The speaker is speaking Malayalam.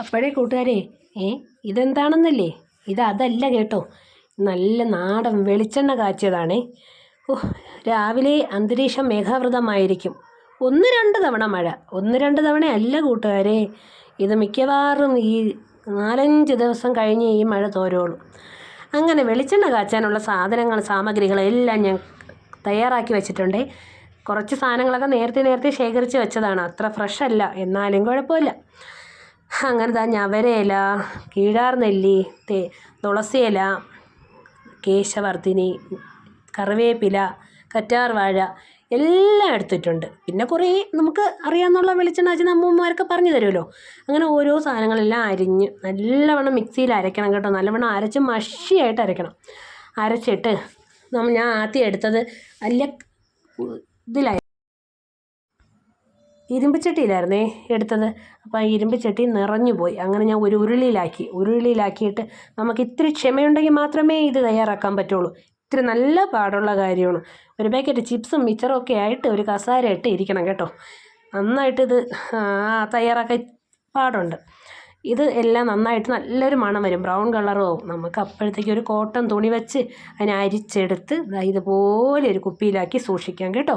അപ്പോഴേ കൂട്ടുകാരെ ഏ ഇതെന്താണെന്നല്ലേ? ഇത് അതല്ല കേട്ടോ. നല്ല നാടൻ വെളിച്ചെണ്ണ കാച്ചിയതാണേ. ഓ രാവിലെ അന്തരീക്ഷം മേഘാവൃതമായിരിക്കും. ഒന്ന് രണ്ട് തവണ മഴ. ഒന്ന് രണ്ട് തവണ അല്ല കൂട്ടുകാരെ. ഇത് മിക്കവാറും ഈ നാലഞ്ച് ദിവസം കഴിഞ്ഞ് ഈ മഴ തോരുള്ളൂ അങ്ങനെ വെളിച്ചെണ്ണ കാച്ചാനുള്ള സാധനങ്ങൾ സാമഗ്രികളെല്ലാം ഞാൻ തയ്യാറാക്കി വെച്ചിട്ടുണ്ട്. കുറച്ച് സാധനങ്ങളൊക്കെ നേരത്തെ നേരത്തെ ശേഖരിച്ച് വെച്ചതാണ്. അത്ര ഫ്രഷ് അല്ല. എന്നാലും കുഴപ്പമില്ല. അങ്ങനെ ദാ ഞവരയില കീഴാർ നെല്ലി തേ തുളസിയില കേശവർദ്ധിനി കറിവേപ്പില കറ്റാർവാഴ എല്ലാം എടുത്തിട്ടുണ്ട്. പിന്നെ കുറേ നമുക്ക് അറിയാമെന്നുള്ള വെളിച്ചെണ്ണ അച്ഛൻ അമ്മൂമ്മമാരൊക്കെ പറഞ്ഞു തരുമല്ലോ. അങ്ങനെ ഓരോ സാധനങ്ങളെല്ലാം അരിഞ്ഞ് നല്ലവണ്ണം മിക്സിയിൽ അരയ്ക്കണം കേട്ടോ. നല്ലവണ്ണം അരച്ച് മഷിയായിട്ട് അരയ്ക്കണം. അരച്ചിട്ട് നമ്മൾ ഞാൻ ആദ്യം എടുത്തത് അല്ല ഇതിലായി ഇരുമ്പ് ചട്ടിയിലായിരുന്നേ എടുത്തത്. അപ്പോൾ ആ ഇരുമ്പ് ചട്ടി നിറഞ്ഞു പോയി. അങ്ങനെ ഞാൻ ഒരു ഉരുളിയിലാക്കി. ഉരുളിയിലാക്കിയിട്ട് നമുക്ക് ഇത്തിരി ക്ഷമയുണ്ടെങ്കിൽ മാത്രമേ ഇത് തയ്യാറാക്കാൻ പറ്റുള്ളൂ. ഇത്തിരി നല്ല പാടുള്ള കാര്യമാണ്. ഒരു പാക്കറ്റ് ചിപ്സും മിച്ചറും ഒക്കെ ആയിട്ട് ഒരു കസാര ഇട്ട് ഇരിക്കണം കേട്ടോ. നന്നായിട്ട് ഇത് തയ്യാറാക്കാൻ പാടുണ്ട്. ഇത് എല്ലാം നന്നായിട്ട് നല്ലൊരു മണം വരും. ബ്രൗൺ കളറും ആവും നമുക്ക് അപ്പോഴത്തേക്ക് ഒരു കോട്ടൺ തുണി വെച്ച് അതിനെ അരിച്ചെടുത്ത് ഇതുപോലെ ഒരു കുപ്പിയിലാക്കി സൂക്ഷിക്കാം കേട്ടോ.